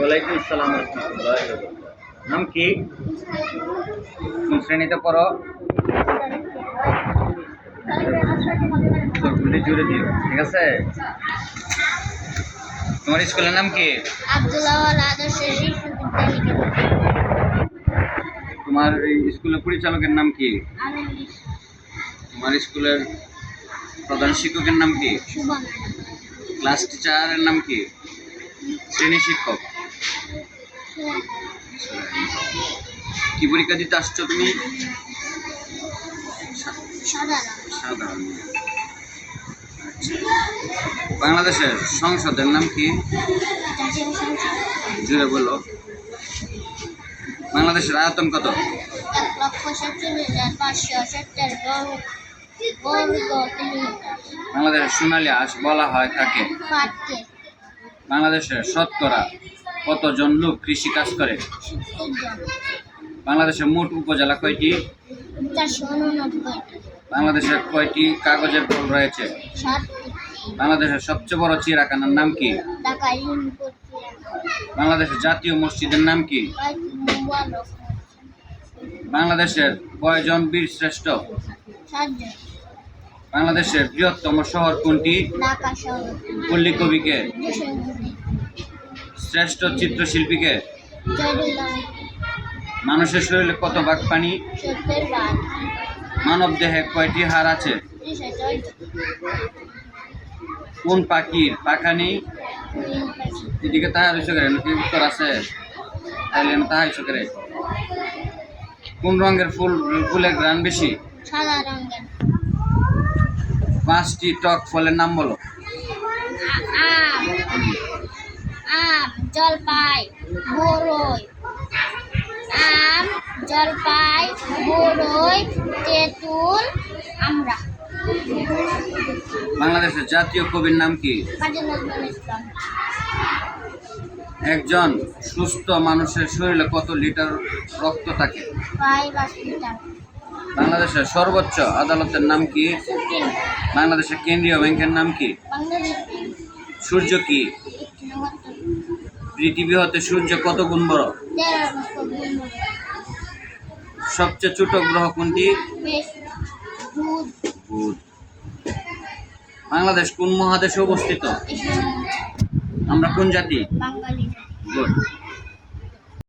ওয়ালাইকুম আসসালাম নাম কি? কোন শ্রেণীতে পড়ো? জুড়ে দিও ঠিক আছে? তোমার স্কুলের নাম কি? তোমার এই স্কুলের পরিচালকের নাম কি? তোমার স্কুলের প্রধান শিক্ষকের নাম কি? ক্লাস টিচারের নাম কি? শ্রেণি শিক্ষক। কি পরীক্ষা দিতে আসছো তুমি? সাধারণ। আচ্ছা। বাংলাদেশের সংসদের নাম কি? জুড়ে বলো। বাংলাদেশের আয়তন কত? বাংলাদেশের সোনালী আঁশ বলা হয় তাকে। বাংলাদেশের শতকরা কতজন লোক কৃষি কাজ করে? বাংলাদেশের মোট উপজেলা কয়টি? বাংলাদেশের কয়টি কাগজের কল রয়েছে? বাংলাদেশের সবচেয়ে বড় চিড়াখানার নাম কি? বাংলাদেশের জাতীয় মসজিদের নাম কি? বাংলাদেশের কয়জন বীর শ্রেষ্ঠ? বাংলাদেশের বৃহত্তম শহর কোনটি? পল্লী কবিকে শ্রেষ্ঠ চিত্রশিল্পীকে? মানুষের শরীরে কত ভাগ পানি? মানব দেহে কয়টি হার আছে? কোন পাখির পাখা নেই? এদিকে তাহার হইছে করে নাকি উত্তর আছে? তাহলে তাহা হইছে করে। কোন রঙের ফুল ফুলের গ্রান বেশি? সাদা রঙের। পাঁচটি টক ফলের নাম বলো। আম। আম। জলপাই বরই। আম জলপাই বরই তেঁতুল আমরা। বাংলাদেশের জাতীয় কবির নাম কি? একজন সুস্থ মানুষের শরীরে কত লিটার রক্ত থাকে? বাংলাদেশের সর্বোচ্চ আদালতের নাম কি? বাংলাদেশের কেন্দ্রীয় ব্যাংকের নাম কি? সূর্য কি? পৃথিবী হতে সূর্য কত গুণ বড়? সবচেয়ে ছোট গ্রহ কোনটি? বুধ। বাংলাদেশ কোন মহাদেশে অবস্থিত? আমরা কোন জাতি? বাঙালি। গুড